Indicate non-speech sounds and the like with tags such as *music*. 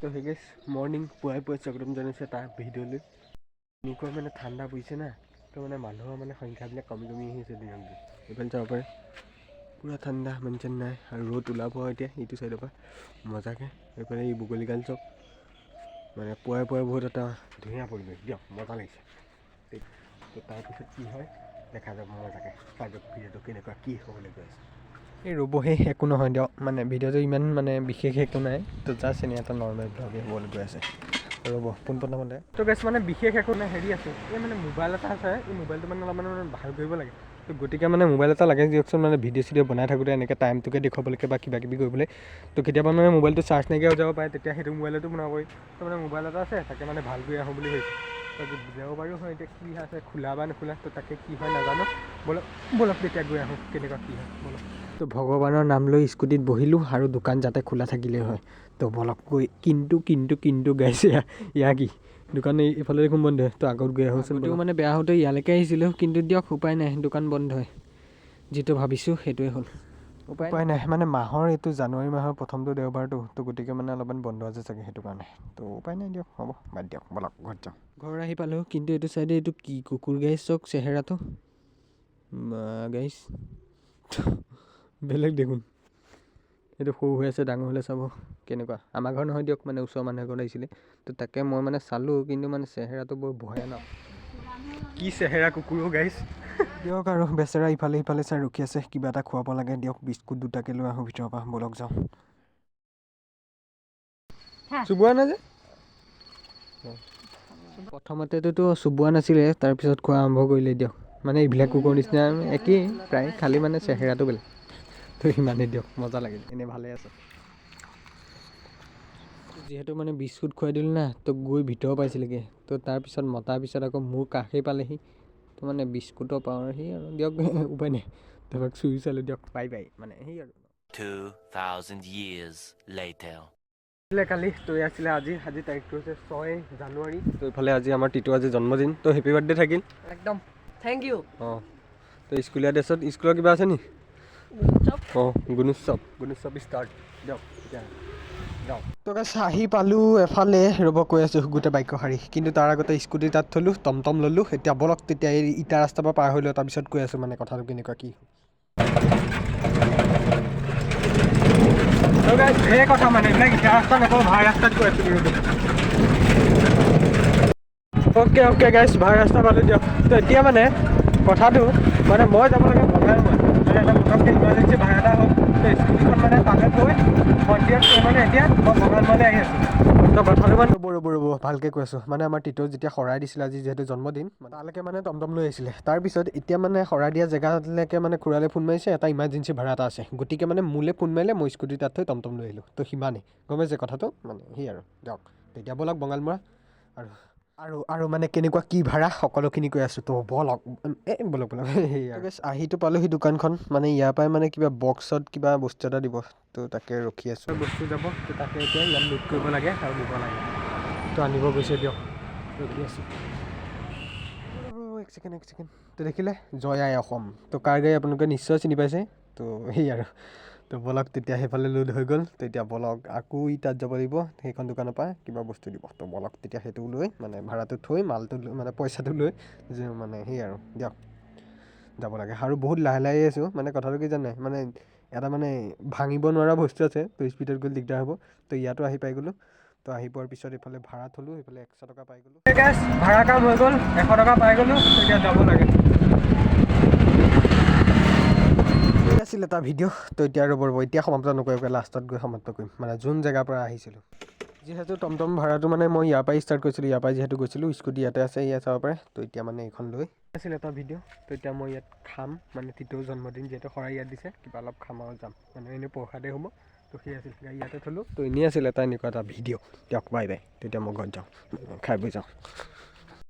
তো সেই গেছ মৰ্ণিং পুৱাই পুৱাই স্বাগতম জনাইছোঁ এটা ভিডিঅ'লৈ। এনেকুৱা মানে ঠাণ্ডা পৰিছে না, তো মানে মানুহৰ মানে সংখ্যাবিলাক কমি কমি আহিছে দিনক দিন। এইফালে যাব পাৰে, পূৰা ঠাণ্ডা মেনচন নাই আৰু ৰ'দ ওলাব এতিয়া ইটো ছাইডৰ পৰা, মজাকৈ। এইফালে এই বগলীগাল চব মানে পুৱাই পুৱাই বহুত এটা ধুনীয়া পৰিৱেশ, দিয়ক, মজা লাগিছে। তো তাৰপিছত কি হয়, দেখা যাব মজাকৈ চাই দিয়ক ভিডিঅ'টো কেনেকুৱা, কি হ'বলৈ গৈ আছে। এই ৰ'বহে একো নহয় দিয়ক। মানে ভিডিঅ'টো ইমান মানে বিশেষ একো নাই। তো জাষ্ট এনেই এটা নৰ্মেল ব্লগেই হ'বলৈ গৈ আছে। ৰ'ব পোনপ্ৰথমতে তো গেছ মানে বিশেষ একো নাই হেৰি আছে। এই মানে মোবাইল এটা আছে এই মোবাইলটো মানে অলপমান মানে ভালো কৰিব লাগে। তো গতিকে মানে মোবাইল এটা লাগে দিয়কচোন মানে ভিডিঅ' চিডিঅ' বনাই থাকোঁতে এনেকৈ টাইমটোকে দেখুৱাবলৈকে বা কিবা কিবি কৰিবলৈ। তো কেতিয়াবা মানে মোবাইলটো চাৰ্জ নাইকিয়া হৈ যাব পাৰে তেতিয়া সেইটো মোবাইলতো বনাব পাৰি তো মানে মোবাইল এটা আছে তাকে মানে ভালো কৰি আহোঁ বুলি ভাবিছোঁ। পাৰোঁ হয় এতিয়া কি আছে খোলা বা নোখোলা তো তাকে কি হয় নাজানো। বলক বলক তেতিয়া গৈ আহোঁ কেনেকুৱা কি হয় বলক। তো ভগৱানৰ নাম লৈ স্কুটিত বহিলোঁ আৰু দোকান যাতে খোলা থাকিলেই হয়। তো বলক গৈ কিন্তু কিন্তু কিন্তু গাইছে ইয়া কি? দোকান এই- এইফালে দেখোন বন্ধ হয় তো আগত গৈ আহোঁচোন তো মানে বেয়া হওঁতে ইয়ালৈকে আহিছিলোঁ কিন্তু দিয়ক উপায় নাই দোকান বন্ধ হয়। যিটো ভাবিছোঁ সেইটোৱে হ'ল। উপায় নাই। মানে মাহৰ এইটো জানুৱাৰী মাহৰ প্ৰথমটো দেওবাৰটো তো গতিকে মানে অলপমান বন্ধ আছে চাগে সেইটো কাৰণে। তো উপায় নাই দিয়ক হ'ব বাদ দিয়ক বলক ঘৰত যাওঁ। ঘৰ আহি পালোঁ কিন্তু এইটো চাইডে এইটো কি কুকুৰ গাইছ চক চেহেৰাটো? গাইছ? বেলেগ দেখোন। এইটো সৰু হৈ আছে ডাঙৰ হ'লে চাব কেনেকুৱা। আমাৰ ঘৰ নহয় দিয়ক মানে ওচৰৰ মানুহ এঘৰত আহিছিলে। তো তাকে মই মানে চালোঁ কিন্তু মানে চেহেৰাটো বৰ ভয়ানক। কি চেহেৰা কুকুৰো গাইছ? দিয়ক আৰু বেচেৰা ইফালে সিফালে চাই ৰখি আছে কিবা এটা খুৱাব লাগে দিয়ক বিস্কুট দুটাকে লৈ আহোঁ ভিতৰৰ পৰা বলক যাওঁ। চুবোৱা নাই যে? অ। প্ৰথমতেতো চুবোৱা নাছিলে তাৰপিছত খোৱা আৰম্ভ কৰিলে দিয়ক। মানে এইবিলাক কুকুৰৰ নিচিনা একেই প্ৰায় খালী মানে চেহেৰাটো বেলেগ। তো সিমানেই দিয়ক মজা লাগিল এনেই ভালে আছে। যিহেতু মানে বিস্কুট খুৱাই দিলোঁ না তো গৈ ভিতৰ পাইছিলেগৈ তো তাৰপিছত মতাৰ পিছত আকৌ মোৰ কাষেই পালেহি। তো মানে বিস্কুটৰ পাৱাৰ সি আৰু। দিয়ক *laughs* উপায় নাই। তাৰপৰা চুই চালোঁ দিয়ক বাই বাই মানে সেই আৰু। 2,000 years later. আছিলে কালি তো এই আছিলে আজি আজি তাৰিখটো হৈছে ছয় জানুৱাৰী। তো এইফালে আজি আমাৰ টিটো আজি জন্মদিন তো হেপী বাৰ্থডে থাকিল। একদম। থেংক ইউ অঁ। তো স্কুলীয়া ড্ৰেছত স্কুলৰ কিবা আছে নি? অঁ গুণোৎসৱ। গুণোৎসৱ ষ্টাৰ্ট দিয়ক এতিয়া। যাওঁ তো আহি পালোঁ এফালে ৰ'ব কৈ আছোঁ গোটেই বাক্য শাৰী। কিন্তু তাৰ আগতে স্কুটি তাত থ'লোঁ টমটম ল'লোঁ এতিয়া বলক তেতিয়া এই ইটা ৰাস্তাৰ পৰা পাৰ হৈ লওঁ তাৰপিছত কৈ আছোঁ মানে কথাটো কেনেকুৱা কি সেই কথা মানে এইবিলাক ইটা ৰাস্তা ৰাস্তাত কৈ আছোঁ অ'কে অ'কে গাইছ ভাই ৰাস্তা পালোঁ দিয়ক। তো এতিয়া মানে কথাটো মানে মই যাব লাগে মানে এটা পটককৈ ইমাৰ্জেঞ্চি ভাড়া এটা হ'ল তো স্কুটিখন মানে তাতে থৈ সন্ধিয়া মানে এতিয়া মই বঙালমৰালৈ আহি আছোঁ। মানে ৰ'ব ৰ'ব ৰ'ব, ভালকৈ কৈ আছোঁ। মানে আমাৰ টিটো যেতিয়া শৰাই দিছিলে আজি, যিহেতু জন্মদিন মানে তালৈকে মানে টমটম লৈ আহিছিলে। তাৰপিছত এতিয়া মানে শৰাই দিয়া জেগালৈকে মানে খুৰালে ফোন মাৰিছে, এটা ইমাৰ্জেঞ্চি ভাড়া এটা আছে। গতিকে মানে মোলৈ ফোন মাৰিলে মই স্কুটি তাত থৈ টমটম লৈ আহিলোঁ। তো সিমানেই। গম পাইছে কথাটো? মানে সেই আৰু। দিয়ক। তেতিয়া ব'লক বঙালমৰা আৰু আৰু আৰু মানে কেনেকুৱা কি ভাড়া সকলোখিনি কৈ আছোঁ। তো বলক এই বলক বলক আহিতো পালোহি দোকানখন মানে ইয়াৰ পৰাই মানে কিবা বক্সত কিবা বস্তু এটা দিব তো তাকে ৰখি আছোঁ। বস্তু যাব তো তাকে এতিয়া ইয়াত লোড কৰিব লাগে আৰু দিব লাগে। তো আনিব গৈছে দিয়ক ৰখি আছোঁ। এক ছেকেণ্ড এক ছেকেণ্ড। তো দেখিলে জয় আই অসম। তো কাৰ গাড়ী আপোনালোকে নিশ্চয় চিনি পাইছে? তো সেই আৰু। তো বলক, তেতিয়া সেইফালে লোড হৈ গ'ল। তো এতিয়া বলক আকৌ তাত যাব লাগিব, সেইখন দোকানৰ পৰা কিবা বস্তু দিব। তো বলক তেতিয়া সেইটো লৈ মানে ভাড়াটো থৈ, মালটো লৈ মানে পইচাটো লৈ মানে সেই আৰু, দিয়ক, যাব লাগে। আৰু বহুত লাহে লাহে আছোঁ মানে কথাটো কি জানে মানে এটা মানে ভাঙিব নোৱাৰা বস্তু আছে, তো স্পীডত গ'লে দিগদাৰ হ'ব। তো ইয়াতো আহি পাই গ'লোঁ। তো আহি পোৱাৰ পিছত এইফালে ভাড়া থ'লোঁ, এইফালে এশ টকা পাই গ'লোঁ। ভাড়া কাম হৈ গ'ল, এশ টকা পাই গ'লোঁ এতিয়া যাব লাগে। আছিল এটা ভিডিঅ' তো এতিয়া ৰ'ব ৰ'ব এতিয়া সমাপ্ত নকৰিবকৈ লাষ্টত গৈ সমাপ্ত কৰিম। মানে যোন জেগাৰ পৰা আহিছিলোঁ। যিহেতু টমটম ভাড়াটো মানে মই ইয়াৰ পৰাই ষ্টাৰ্ট কৰিছিলোঁ, ইয়াৰ পৰাই যিহেতু গৈছিলোঁ, স্কুটি ইয়াতে আছে ইয়াত চাব পাৰে তো এতিয়া মানে এইখন লৈ আছিল এটা ভিডিঅ' তো এতিয়া মই ইয়াত খাম মানে টিটোৰ জন্মদিন যিহেতু শৰাই ইয়াত দিছে, কিবা অলপ খাম আৰু যাম। মানে এনেই প্ৰসাদেই হ'ব, তো সেই আছিল গাড়ী ইয়াতে থ'লোঁ। তো এনেই আছিল এটা এনেকুৱা এটা ভিডিঅ' দিয়ক বাই বাই তেতিয়া মই ঘৰত যাওঁ, খাই বৈ যাওঁ।